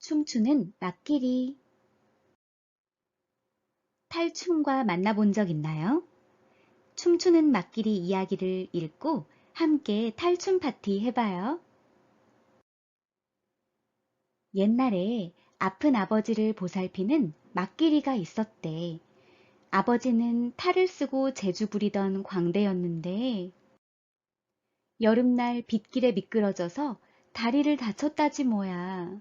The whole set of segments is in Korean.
춤추는 막길이 탈춤과 만나본 적 있나요? 춤추는 막길이 이야기를 읽고 함께 탈춤 파티 해봐요. 옛날에 아픈 아버지를 보살피는 막길이가 있었대. 아버지는 탈을 쓰고 제주 부리던 광대였는데 여름날 빗길에 미끄러져서 다리를 다쳤다지 뭐야.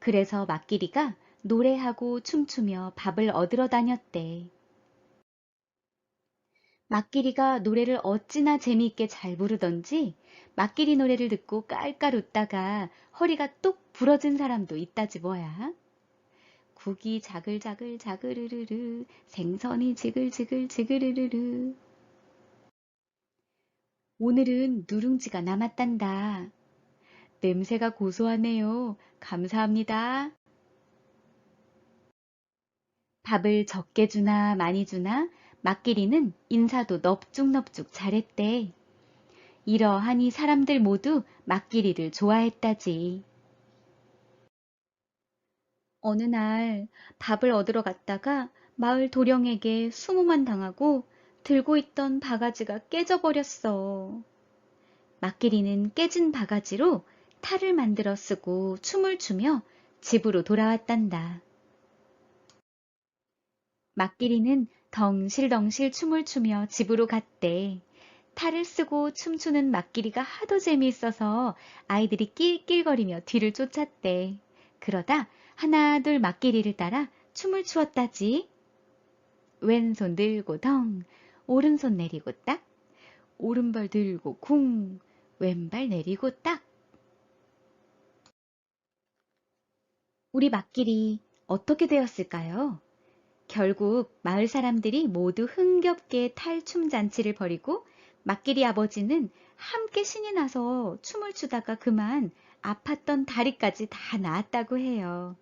그래서 막길이가 노래하고 춤추며 밥을 얻으러 다녔대. 막길이가 노래를 어찌나 재미있게 잘 부르던지 막길이 노래를 듣고 깔깔 웃다가 허리가 뚝 부러진 사람도 있다지 뭐야. 국이 자글자글 자그르르르 생선이 지글지글 지그르르르 오늘은 누룽지가 남았단다. 냄새가 고소하네요. 감사합니다. 밥을 적게 주나 많이 주나 막길이는 인사도 넙죽넙죽 잘했대. 이러하니 사람들 모두 막길이를 좋아했다지. 어느 날 밥을 얻으러 갔다가 마을 도령에게 수모만 당하고 들고 있던 바가지가 깨져버렸어. 막길이는 깨진 바가지로 탈을 만들어 쓰고 춤을 추며 집으로 돌아왔단다. 막길이는 덩실덩실 춤을 추며 집으로 갔대. 탈을 쓰고 춤추는 막길이가 하도 재미있어서 아이들이 낄낄거리며 뒤를 쫓았대. 그러다 하나 둘 막길이를 따라 춤을 추었다지. 왼손 들고 덩, 오른손 내리고 딱, 오른발 들고 쿵, 왼발 내리고 딱. 우리 막길이 어떻게 되었을까요? 결국 마을 사람들이 모두 흥겹게 탈춤 잔치를 벌이고 막길이 아버지는 함께 신이 나서 춤을 추다가 그만 아팠던 다리까지 다 나았다고 해요.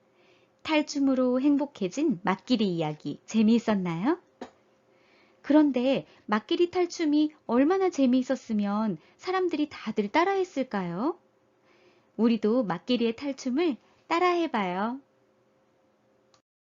탈춤으로 행복해진 막길이 이야기 재미있었나요? 그런데 막길이 탈춤이 얼마나 재미있었으면 사람들이 다들 따라했을까요? 우리도 막길이의 탈춤을 따라해봐요.